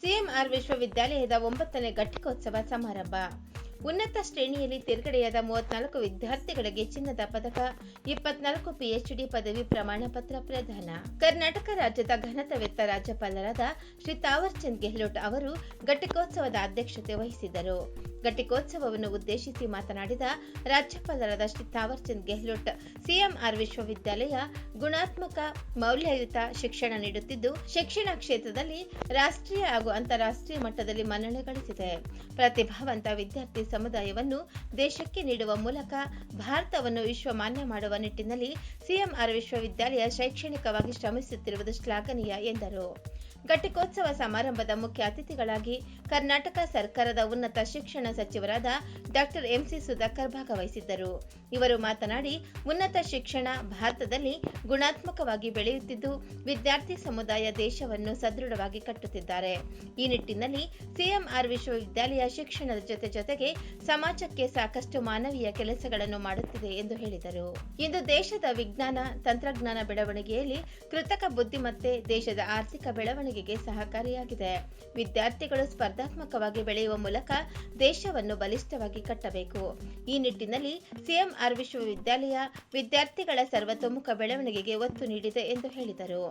CMR ವಿಶ್ವವಿದ್ಯಾಲಯದ ಒಂಬತ್ತನೇ ಘಟಿಕೋತ್ಸವ ಸಮಾರಂಭ. ಉನ್ನತ ಶ್ರೇಣಿಯಲ್ಲಿ ತೇರ್ಗಡೆಯಾದ ಮೂವತ್ನಾಲ್ಕು ವಿದ್ಯಾರ್ಥಿಗಳಿಗೆ ಚಿನ್ನದ ಪದಕ, ಇಪ್ಪತ್ನಾಲ್ಕು ಪಿಎಚ್ಡಿ ಪದವಿ ಪ್ರಮಾಣ ಪತ್ರ ಪ್ರದಾನ. ಕರ್ನಾಟಕ ರಾಜ್ಯದ ಘನತವೆತ್ತ ರಾಜ್ಯಪಾಲರಾದ ಶ್ರೀ ತಾವರ್ಚಂದ್ ಗೆಹ್ಲೋಟ್ ಅವರು ಘಟಿಕೋತ್ಸವದ ಅಧ್ಯಕ್ಷತೆ ವಹಿಸಿದರು. ಘಟಿಕೋತ್ಸವವನ್ನು ಉದ್ದೇಶಿಸಿ ಮಾತನಾಡಿದ ರಾಜ್ಯಪಾಲರಾದ ಶ್ರೀ ತಾವರ್ಚಂದ್ ಗೆಹ್ಲೋಟ್ ಸಿಎಂಆರ್ ವಿಶ್ವವಿದ್ಯಾಲಯ ಗುಣಾತ್ಮಕ, ಮೌಲ್ಯಯುತ ಶಿಕ್ಷಣ ನೀಡುತ್ತಿದ್ದು, ಶಿಕ್ಷಣ ಕ್ಷೇತ್ರದಲ್ಲಿ ರಾಷ್ಟ್ರೀಯ ಹಾಗೂ ಅಂತಾರಾಷ್ಟ್ರೀಯ ಮಟ್ಟದಲ್ಲಿ ಮನ್ನಣೆ ಗಳಿಸಿದೆ. ಪ್ರತಿಭಾವಂತ ವಿದ್ಯಾರ್ಥಿ ಸಮುದಾಯವನ್ನು ದೇಶಕ್ಕೆ ನೀಡುವ ಮೂಲಕ ಭಾರತವನ್ನು ವಿಶ್ವಮಾನ್ಯ ಮಾಡುವ ನಿಟ್ಟಿನಲ್ಲಿ ಸಿಎಂಆರ್ ವಿಶ್ವವಿದ್ಯಾಲಯ ಶೈಕ್ಷಣಿಕವಾಗಿ ಶ್ರಮಿಸುತ್ತಿರುವುದು ಶ್ಲಾಘನೀಯ ಎಂದರು. ಘಟಿಕೋತ್ಸವ ಸಮಾರಂಭದ ಮುಖ್ಯ ಅತಿಥಿಗಳಾಗಿ ಕರ್ನಾಟಕ ಸರ್ಕಾರದ ಉನ್ನತ ಶಿಕ್ಷಣ ಸಚಿವರಾದ ಡಾಕ್ಟರ್ ಎಂಸಿ ಸುಧಾಕರ್ ಭಾಗವಹಿಸಿದ್ದರು. ಇವರು ಮಾತನಾಡಿ, ಉನ್ನತ ಶಿಕ್ಷಣ ಭಾರತದಲ್ಲಿ ಗುಣಾತ್ಮಕವಾಗಿ ಬೆಳೆಯುತ್ತಿದ್ದು, ವಿದ್ಯಾರ್ಥಿ ಸಮುದಾಯ ದೇಶವನ್ನು ಸದೃಢವಾಗಿ ಕಟ್ಟುತ್ತಿದ್ದಾರೆ. ಈ ನಿಟ್ಟಿನಲ್ಲಿ ಸಿಎಂಆರ್ ವಿಶ್ವವಿದ್ಯಾಲಯ ಶಿಕ್ಷಣದ ಜೊತೆ ಜೊತೆಗೆ ಸಮಾಜಕ್ಕೆ ಸಾಕಷ್ಟು ಮಾನವೀಯ ಕೆಲಸಗಳನ್ನು ಮಾಡುತ್ತಿದೆ ಎಂದು ಹೇಳಿದರು. ಇಂದು ದೇಶದ ವಿಜ್ಞಾನ, ತಂತ್ರಜ್ಞಾನ ಬೆಳವಣಿಗೆಯಲ್ಲಿ ಕೃತಕ ಬುದ್ಧಿಮತ್ತೆ, ದೇಶದ ಆರ್ಥಿಕ ಬೆಳವಣಿಗೆಗೆ ಸಹಕಾರಿಯಾಗಿದೆ. ವಿದ್ಯಾರ್ಥಿಗಳು ಸ್ಪರ್ಧಾತ್ಮಕವಾಗಿ ಬೆಳೆಯುವ ಮೂಲಕ ದೇಶವನ್ನು ಬಲಿಷ್ಠವಾಗಿ ಕಟ್ಟಬೇಕು. ಈ ನಿಟ್ಟಿನಲ್ಲಿ ಸಿಎಂಆರ್ ವಿಶ್ವವಿದ್ಯಾಲಯ ವಿದ್ಯಾರ್ಥಿಗಳ ಸರ್ವತೋಮುಖ ಬೆಳವಣಿಗೆಗೆ ಒತ್ತು ನೀಡಿದೆ ಎಂದು ಹೇಳಿದರು.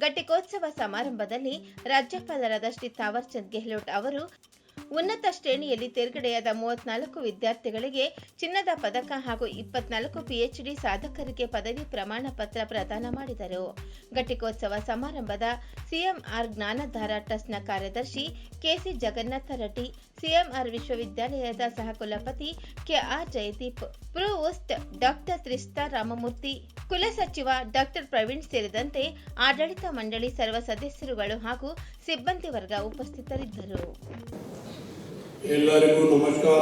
ಘಟಿಕೋತ್ಸವ ಸಮಾರಂಭದಲ್ಲಿ ರಾಜ್ಯಪಾಲರಾದ ಶ್ರೀ ಥಾವರ್ಚಂದ್ ಗೆಹ್ಲೋಟ್ ಅವರು ಉನ್ನತ ಶ್ರೇಣಿಯಲ್ಲಿ ತೇರ್ಗಡೆಯಾದ ಮೂವತ್ನಾಲ್ಕು ವಿದ್ಯಾರ್ಥಿಗಳಿಗೆ ಚಿನ್ನದ ಪದಕ ಹಾಗೂ ಇಪ್ಪತ್ನಾಲ್ಕು ಪಿಎಚ್ಡಿ ಸಾಧಕರಿಗೆ ಪದವಿ ಪ್ರಮಾಣ ಪತ್ರ ಪ್ರದಾನ ಮಾಡಿದರು. ಘಟಿಕೋತ್ಸವ ಸಮಾರಂಭದ ಸಿಎಂಆರ್ ಜ್ಞಾನಧಾರ ಟ್ರಸ್ಟ್ನ ಕಾರ್ಯದರ್ಶಿ ಕೆಸಿ ಜಗನ್ನಾಥ ರೆಡ್ಡಿ, ಸಿಎಂಆರ್ ವಿಶ್ವವಿದ್ಯಾಲಯದ ಸಹಕುಲಪತಿ K R Jaydeep provost doctor ತ್ರಿಸ್ತಾ Ramamurthy ಕುಲಸಚಿವ ಡಾಕ್ಟರ್ ಪ್ರವೀಣ್ ಸೇರಿದಂತೆ ಆಡಳಿತ ಮಂಡಳಿ ಸರ್ವ ಸದಸ್ಯರುಗಳು ಹಾಗೂ ಸಿಬ್ಬಂದಿ ವರ್ಗ ಉಪಸ್ಥಿತರಿದ್ದರು ಎಲ್ಲರಿಗೂ ನಮಸ್ಕಾರ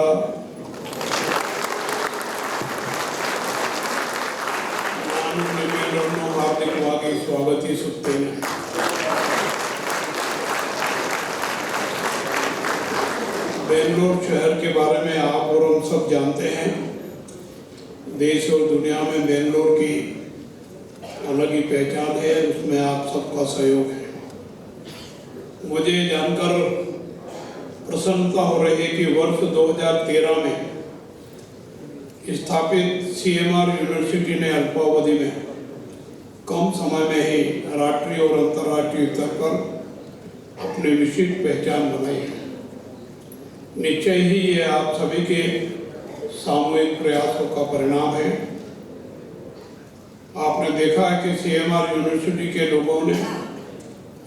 ನಾನು ನಿಮ್ಮೆಲ್ಲರನ್ನು ಹಾರ್ದಿಕವಾಗಿ ಸ್ವಾಗತಿಸುತ್ತೇನೆ बेंगलोर शहर के बारे में आप और हम सब जानते हैं देश और दुनिया में बेंगलोर की अलग ही पहचान है, उसमें आप सबका सहयोग है। मुझे जानकर प्रसन्नता हो रही है कि वर्ष 2013 में स्थापित सीएमआर यूनिवर्सिटी ने अल्पावधि में कम समय में ही राष्ट्रीय और अंतर्राष्ट्रीय स्तर पर अपनी विशिष्ट पहचान बनाई है। निश्चय ही ये आप सभी के सामूहिक प्रयासों का परिणाम है। आपने देखा है कि सीएमआर यूनिवर्सिटी के लोगों ने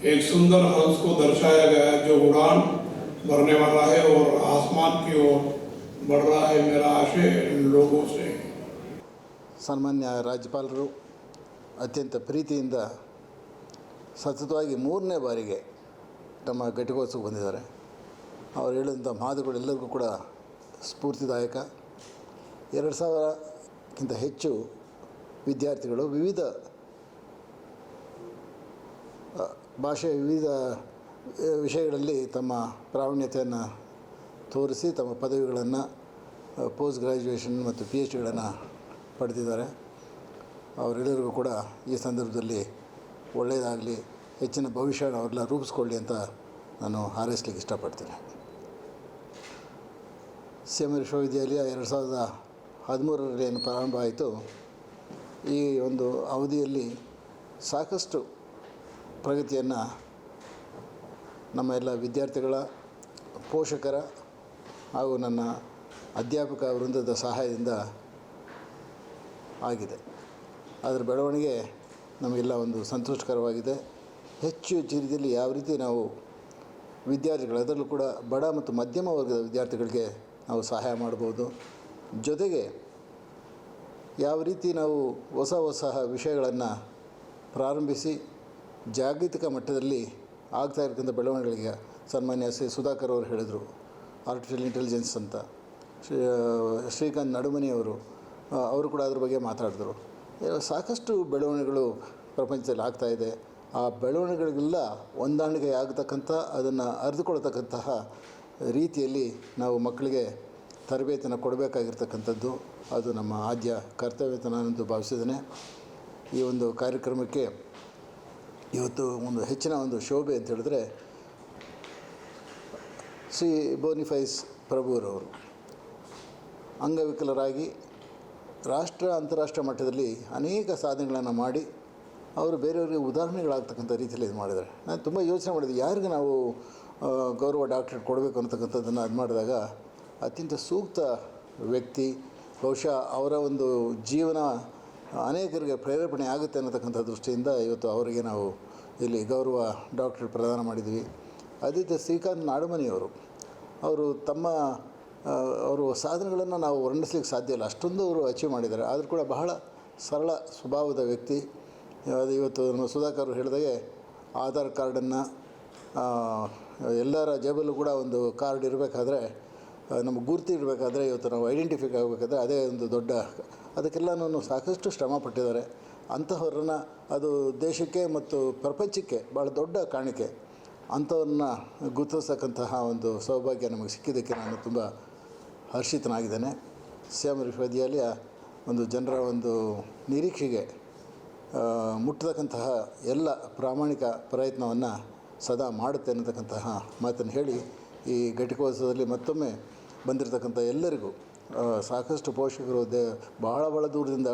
एक सुंदर हंस को दर्शाया गया है जो उड़ान भरने वाला है और आसमान की ओर बढ़ रहा है मेरा आशय इन लोगों से है। ಸನ್ಮಾನ್ಯ ರಾಜ್ಯಪಾಲರು ಅತ್ಯಂತ ಪ್ರೀತಿಯಿಂದ ಸತತವಾಗಿ ಮೂರನೇ ಬಾರಿಗೆ ನಮ್ಮ ಘಟಿಕೋತ್ಸವಕ್ಕೆ ಬಂದಿದ್ದಾರೆ ಅವರು ಹೇಳಿದಂಥ ಮಾತುಗಳು ಎಲ್ಲರಿಗೂ ಕೂಡ ಸ್ಫೂರ್ತಿದಾಯಕ ಎರಡು ಸಾವಿರಕ್ಕಿಂತ ಹೆಚ್ಚು ವಿದ್ಯಾರ್ಥಿಗಳು ವಿವಿಧ ಭಾಷೆ ವಿವಿಧ ವಿಷಯಗಳಲ್ಲಿ ತಮ್ಮ ಪ್ರಾವೀಣ್ಯತೆಯನ್ನು ತೋರಿಸಿ ತಮ್ಮ ಪದವಿಗಳನ್ನು ಪೋಸ್ಟ್ ಗ್ರ್ಯಾಜುಯೇಷನ್ ಮತ್ತು ಪಿ ಎಚ್ ಡಿಗಳನ್ನು ಪಡೆದಿದ್ದಾರೆ. ಅವರೆಲ್ಲರಿಗೂ ಕೂಡ ಈ ಸಂದರ್ಭದಲ್ಲಿ ಒಳ್ಳೆಯದಾಗಲಿ, ಹೆಚ್ಚಿನ ಭವಿಷ್ಯ ಅವರೆಲ್ಲ ರೂಪಿಸ್ಕೊಳ್ಳಿ ಅಂತ ನಾನು ಹಾರೈಸ್ಲಿಕ್ಕೆ ಇಷ್ಟಪಡ್ತೀನಿ. ಸಿ ಎಂ ವಿಶ್ವವಿದ್ಯಾಲಯ ಎರಡು ಸಾವಿರದ ಹದಿಮೂರರಲ್ಲಿ ಏನು ಪ್ರಾರಂಭ ಆಯಿತು ಈ ಒಂದು ಅವಧಿಯಲ್ಲಿ ಸಾಕಷ್ಟು ಪ್ರಗತಿಯನ್ನು ನಮ್ಮ ಎಲ್ಲ ವಿದ್ಯಾರ್ಥಿಗಳ, ಪೋಷಕರ ಹಾಗೂ ನನ್ನ ಅಧ್ಯಾಪಕ ವೃಂದದ ಸಹಾಯದಿಂದ ಆಗಿದೆ. ಅದರ ಬೆಳವಣಿಗೆ ನಮಗೆಲ್ಲ ಒಂದು ಸಂತೋಷಕರವಾಗಿದೆ. ಹೆಚ್ಚು ಹೆಚ್ಚು ರೀತಿಯಲ್ಲಿ ಯಾವ ರೀತಿ ನಾವು ವಿದ್ಯಾರ್ಥಿಗಳು, ಅದರಲ್ಲೂ ಕೂಡ ಬಡ ಮತ್ತು ಮಧ್ಯಮ ವರ್ಗದ ವಿದ್ಯಾರ್ಥಿಗಳಿಗೆ ನಾವು ಸಹಾಯ ಮಾಡ್ಬೋದು ಜೊತೆಗೆ ಯಾವ ರೀತಿ ನಾವು ಹೊಸ ಹೊಸ ವಿಷಯಗಳನ್ನು ಪ್ರಾರಂಭಿಸಿ ಜಾಗತಿಕ ಮಟ್ಟದಲ್ಲಿ ಆಗ್ತಾ ಇರ್ತಕ್ಕಂಥ ಬೆಳವಣಿಗೆಗಳಿಗೆ ಸನ್ಮಾನ್ಯ ಶ್ರೀ ಸುಧಾಕರ್ ಅವರು ಹೇಳಿದರು. ಆರ್ಟಿಫಿಷಿಯಲ್ ಇಂಟೆಲಿಜೆನ್ಸ್ ಅಂತ. ಶ್ರೀ ಶ್ರೀಕಾಂತ್ ನಡುಮನಿಯವರು ಅವರು ಕೂಡ ಅದ್ರ ಬಗ್ಗೆ ಮಾತಾಡಿದ್ರು. ಸಾಕಷ್ಟು ಬೆಳವಣಿಗೆಗಳು ಪ್ರಪಂಚದಲ್ಲಿ ಆಗ್ತಾಯಿದೆ ಆ ಬೆಳವಣಿಗೆಗಳಿಗೆಲ್ಲ ಹೊಂದಾಣಿಕೆ ಆಗತಕ್ಕಂಥ, ಅದನ್ನು ಅರಿತುಕೊಳ್ತಕ್ಕಂತಹ ರೀತಿಯಲ್ಲಿ ನಾವು ಮಕ್ಕಳಿಗೆ ತರಬೇತಿನ ಕೊಡಬೇಕಾಗಿರ್ತಕ್ಕಂಥದ್ದು. ಅದು ನಮ್ಮ ಆದ್ಯ ಕರ್ತವ್ಯ ನಾನಂತೂ ಭಾವಿಸಿದ್ದೇನೆ. ಈ ಒಂದು ಕಾರ್ಯಕ್ರಮಕ್ಕೆ ಇವತ್ತು ಒಂದು ಹೆಚ್ಚಿನ ಒಂದು ಶೋಭೆ ಅಂತ ಹೇಳಿದ್ರೆ ಶ್ರೀ ಬೋನಿಫೈಸ್ ಪ್ರಭುರವರು. ಅಂಗವಿಕಲರಾಗಿ ರಾಷ್ಟ್ರ ಅಂತಾರಾಷ್ಟ್ರ ಮಟ್ಟದಲ್ಲಿ ಅನೇಕ ಸಾಧನೆಗಳನ್ನು ಮಾಡಿ ಅವರು ಬೇರೆಯವರಿಗೆ ಉದಾಹರಣೆಗಳಾಗ್ತಕ್ಕಂಥ ರೀತಿಯಲ್ಲಿ ಇದು ಮಾಡಿದ್ದಾರೆ. ನಾನು ತುಂಬ ಯೋಚನೆ ಮಾಡಿದೆ, ಯಾರಿಗೆ ನಾವು ಗೌರವ ಡಾಕ್ಟ್ರೇಟ್ ಕೊಡಬೇಕು ಅಂತಕ್ಕಂಥದ್ದನ್ನು ಅದು ಮಾಡಿದಾಗ ಅತ್ಯಂತ ಸೂಕ್ತ ವ್ಯಕ್ತಿ ಬಹುಶಃ ಅವರ ಒಂದು ಜೀವನ ಅನೇಕರಿಗೆ ಪ್ರೇರೇಪಣೆ ಆಗುತ್ತೆ ಅನ್ನತಕ್ಕಂಥ ದೃಷ್ಟಿಯಿಂದ ಇವತ್ತು ಅವರಿಗೆ ನಾವು ಇಲ್ಲಿ ಗೌರವ ಡಾಕ್ಟರ್ ಪ್ರದಾನ ಮಾಡಿದ್ವಿ. ಆದಿತ್ಯ ಶ್ರೀಕಾಂತ್ ನಾಡಮನಿಯವರು ಅವರು ತಮ್ಮ ಅವರು ಸಾಧನೆಗಳನ್ನು ನಾವು ವರ್ಣಿಸ್ಲಿಕ್ಕೆ ಸಾಧ್ಯ ಇಲ್ಲ. ಅಷ್ಟೊಂದು ಅವರು ಅಚೀವ್ ಮಾಡಿದ್ದಾರೆ. ಆದರೂ ಕೂಡ ಬಹಳ ಸರಳ ಸ್ವಭಾವದ ವ್ಯಕ್ತಿ. ಅದು ಇವತ್ತು ನಮ್ಮ ಸುಧಾಕರ್ ಅವರು ಹೇಳಿದಾಗೆ ಆಧಾರ್ ಕಾರ್ಡನ್ನು ಎಲ್ಲರ ಜೇಬಲ್ಲೂ ಕೂಡ ಒಂದು ಕಾರ್ಡ್ ಇರಬೇಕಾದ್ರೆ ನಮಗೆ ಗುರುತು ಇಡಬೇಕಾದ್ರೆ ಇವತ್ತು ನಾವು ಐಡೆಂಟಿಫೈ ಆಗಬೇಕಾದ್ರೆ ಅದೇ ಒಂದು ದೊಡ್ಡ ಅದಕ್ಕೆಲ್ಲನೂ ಸಾಕಷ್ಟು ಶ್ರಮ ಪಟ್ಟಿದ್ದಾರೆ. ಅಂತಹವ್ರನ್ನ ಅದು ದೇಶಕ್ಕೆ ಮತ್ತು ಪ್ರಪಂಚಕ್ಕೆ ಭಾಳ ದೊಡ್ಡ ಕಾಣಿಕೆ. ಅಂಥವ್ರನ್ನ ಗುರುತಿಸ್ತಕ್ಕಂತಹ ಒಂದು ಸೌಭಾಗ್ಯ ನಮಗೆ ಸಿಕ್ಕಿದ್ದಕ್ಕೆ ನಾನು ತುಂಬ ಹರ್ಷಿತನಾಗಿದ್ದೇನೆ. ಸ್ಯಾಮ್ ವಿಶ್ವವಿದ್ಯಾಲಯ ಒಂದು ಜನರ ಒಂದು ನಿರೀಕ್ಷೆಗೆ ಮುಟ್ಟತಕ್ಕಂತಹ ಎಲ್ಲ ಪ್ರಾಮಾಣಿಕ ಪ್ರಯತ್ನವನ್ನು ಸದಾ ಮಾಡುತ್ತೆ ಅನ್ನತಕ್ಕಂತಹ ಮಾತನ್ನು ಹೇಳಿ ಈ ಘಟಿಕೋತ್ಸವದಲ್ಲಿ ಮತ್ತೊಮ್ಮೆ ಬಂದಿರತಕ್ಕಂಥ ಎಲ್ಲರಿಗೂ ಸಾಕಷ್ಟು ಪೋಷಕರು ದೇ, ಬಹಳ ಬಹಳ ದೂರದಿಂದ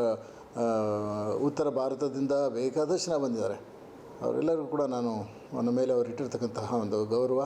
ಉತ್ತರ ಭಾರತದಿಂದ ಬೇಕಾದಷ್ಟು ಜನ ಬಂದಿದ್ದಾರೆ. ಅವರೆಲ್ಲರಿಗೂ ಕೂಡ ನಾನು, ನನ್ನ ಮೇಲೆ ಅವರು ಇಟ್ಟಿರ್ತಕ್ಕಂತಹ ಒಂದು ಗೌರವ.